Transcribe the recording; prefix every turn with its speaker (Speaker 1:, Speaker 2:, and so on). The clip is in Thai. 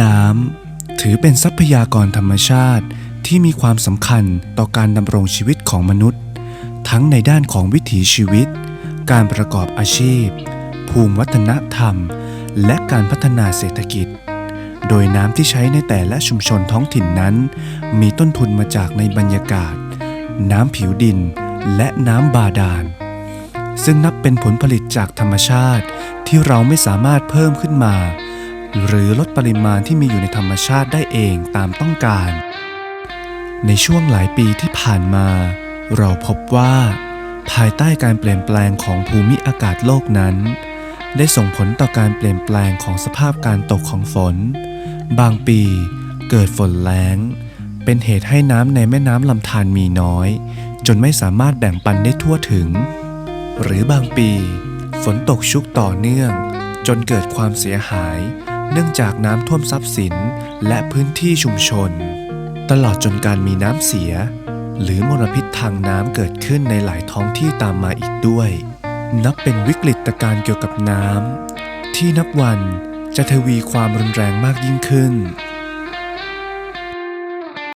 Speaker 1: น้ำถือเป็นทรัพยากรธรรมชาติที่มีความสำคัญต่อการดำรงชีวิตของมนุษย์ ทั้งในด้านของวิถีชีวิต การประกอบอาชีพ ภูมิวัฒนธรรม และการพัฒนาเศรษฐกิจ โดยน้ำที่ใช้ในแต่ละชุมชนท้องถิ่นนั้น มีต้นทุนมาจากในบรรยากาศ น้ำผิวดิน และน้ำบาดาลซึ่งนับเป็นผลผลิตจากธรรมชาติที่เราไม่สามารถเพิ่มขึ้นมา หรือลดปริมาณที่มีอยู่ในธรรมชาติได้เองตามต้องการ ในช่วงหลายปีที่ผ่านมา เราพบว่า ภายใต้การเปลี่ยนแปลงของภูมิอากาศโลกนั้น ได้ส่งผลต่อการเปลี่ยนแปลงของสภาพการตกของฝน บางปีเกิดฝนแล้ง เป็นเหตุให้น้ำในแม่น้ำลำธารมีน้อย จนไม่สามารถแบ่งปันได้ทั่วถึง หรือบางปี ฝนตกชุกต่อเนื่อง จนเกิดความเสียหาย เนื่องจากน้ำท่วมทรัพย์สิน และพื้นที่ชุมชน ตลอดจนการมีน้ำเสีย หรือมลพิษทางน้ำเกิดขึ้นในหลายท้องที่ตามมาอีกด้วย นับเป็นวิกฤตการณ์เกี่ยวกับน้ำที่นับวันจะทวีความรุนแรงมากยิ่งขึ้น